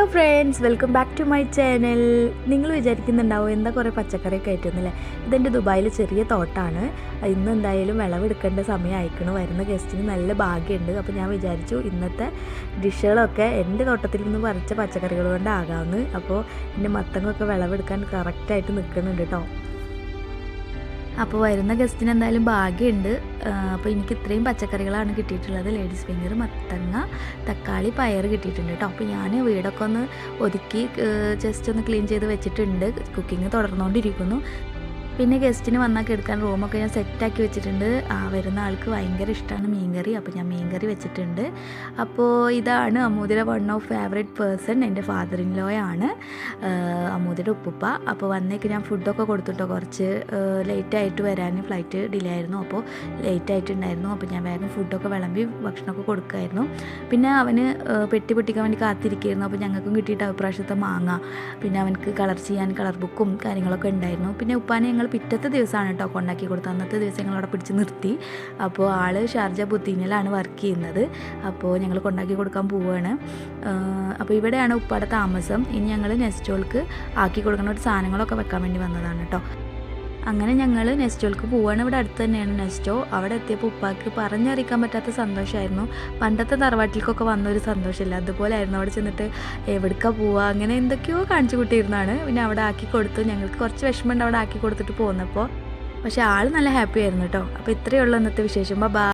Guys welcome back to my channel നിങ്ങൾ വിചാരിക്കുന്നുണ്ടാവും എന്താ കുറേ പച്ചക്കറിയൊക്കെ ആയിട്ടൊന്നുമില്ലേ ഇതെന്റെ ദുബായിൽ ചെറിയ തോട്ടാണ്. ഇന്ന് എന്തായാലും വിളവെടുക്കേണ്ട സമയം അയക്കണം വരുന്ന ഗസ്റ്റിന് നല്ല ഭാഗ്യമുണ്ട്. അപ്പോൾ ഞാൻ വിചാരിച്ചു ഇന്നത്തെ ഡിഷുകളൊക്കെ എന്റെ തോട്ടത്തിൽ നിന്ന് പറിച്ച പച്ചക്കറികൾ കൊണ്ടാകാമെന്ന്. അപ്പോൾ എന്റെ മത്തങ്ങൊക്കെ വിളവെടുക്കാൻ കറക്റ്റായിട്ട് നിൽക്കുന്നുണ്ട് കേട്ടോ. അപ്പോൾ വരുന്ന ഗസ്റ്റിന് എന്തായാലും ഭാഗ്യമുണ്ട് അപ്പോൾ എനിക്ക് ഇത്രയും പച്ചക്കറികളാണ് കിട്ടിയിട്ടുള്ളത്. ലേഡീസ് ഫിംഗർ മത്തങ്ങ തക്കാളി പയർ കിട്ടിയിട്ടുണ്ട് കേട്ടോ അപ്പോൾ ഞാൻ വീടൊക്കെ ഒന്ന് ഒതുക്കി ജസ്റ്റ് ഒന്ന് ക്ലീൻ ചെയ്ത് വെച്ചിട്ടുണ്ട്. കുക്കിംഗ് തുടർന്നുകൊണ്ടിരിക്കുന്നു പിന്നെ ഗസ്റ്റിന് വന്നാൽ കിടക്കാൻ റൂമൊക്കെ ഞാൻ സെറ്റാക്കി വെച്ചിട്ടുണ്ട്. ആ വരുന്ന ആൾക്ക് ഭയങ്കര ഇഷ്ടമാണ് മീൻകറി. അപ്പോൾ ഞാൻ മീൻകറി വെച്ചിട്ടുണ്ട്. അപ്പോൾ ഇതാണ് അമൂദിയുടെ വൺ ഓഫ് ഫേവറേറ്റ് പേഴ്സൺ എന്റെ ഫാദർ ഇൻ ലോ ആണ് അമൂദിയുടെ ഉപ്പുപ്പ. അപ്പോൾ വന്നേക്ക് ഞാൻ ഫുഡൊക്കെ കൊടുത്തിട്ടോ കുറച്ച്. ലേറ്റ് ആയിട്ട് വരാൻ ഫ്ലൈറ്റ് ഡിലേ ആയിരുന്നു. അപ്പോൾ ലേറ്റ് ആയിട്ടുണ്ടായിരുന്നു. അപ്പോൾ ഞാൻ വേഗം ഫുഡൊക്കെ വിളമ്പി ഭക്ഷണമൊക്കെ കൊടുക്കുമായിരുന്നു. പിന്നെ അവന് പെട്ടി പൊട്ടിക്കാൻ വേണ്ടി കാത്തിരിക്കുകയായിരുന്നു അപ്പോൾ ഞങ്ങൾക്കും കിട്ടിയിട്ട് അഭിപ്രാവശ്യത്തെ മാങ്ങ. പിന്നെ അവനക്ക് കളർ ചെയ്യാൻ കളർ ബുക്കും കാര്യങ്ങളൊക്കെ ഉണ്ടായിരുന്നു. പിന്നെ ഉപ്പാനെ ഞങ്ങൾ പിറ്റത്തെ ദിവസമാണ് കേട്ടോ കൊണ്ടാക്കി കൊടുത്തത്. അന്നത്തെ ദിവസം ഞങ്ങൾ അവിടെ പിടിച്ച് നിർത്തി. അപ്പോൾ ആൾ ഷാർജ ബുദ്ധിനിലാണ് വർക്ക് ചെയ്യുന്നത്. അപ്പോൾ ഞങ്ങൾ കൊണ്ടാക്കി കൊടുക്കാൻ പോവുകയാണ് അപ്പോൾ ഇവിടെയാണ് ഉപ്പാടെ താമസം. ഇനി ഞങ്ങൾ നെസ്റ്റോൾക്ക് ആക്കി കൊടുക്കുന്ന ഒരു സാധനങ്ങളൊക്കെ വെക്കാൻ വേണ്ടി വന്നതാണ് കേട്ടോ അങ്ങനെ ഞങ്ങൾ നെസ്റ്റോൾക്ക് പോവാണ്. ഇവിടെ അടുത്ത് തന്നെയാണ് നെസ്റ്റോ. അവിടെ എത്തിയപ്പോൾ ഉപ്പാക്ക് പറഞ്ഞറിയിക്കാൻ പറ്റാത്ത സന്തോഷമായിരുന്നു പണ്ടത്തെ തറവാട്ടിലേക്കൊക്കെ വന്ന ഒരു സന്തോഷമില്ല. അതുപോലെ ആയിരുന്നു അവിടെ ചെന്നിട്ട് എവിടേക്കാ പോവുക അങ്ങനെ എന്തൊക്കെയോ കാണിച്ചു കൂട്ടിയിരുന്നാണ്. പിന്നെ അവിടെ ആക്കി കൊടുത്തു. ഞങ്ങൾക്ക് കുറച്ച് വിഷമമുണ്ട് അവിടെ ആക്കി കൊടുത്തിട്ട് പോന്നപ്പോൾ പക്ഷേ ആൾ നല്ല ഹാപ്പി ആയിരുന്നു കേട്ടോ. അപ്പോൾ ഇത്രയേ ഉള്ളൂ ഇന്നത്തെ വിശേഷം. ബാ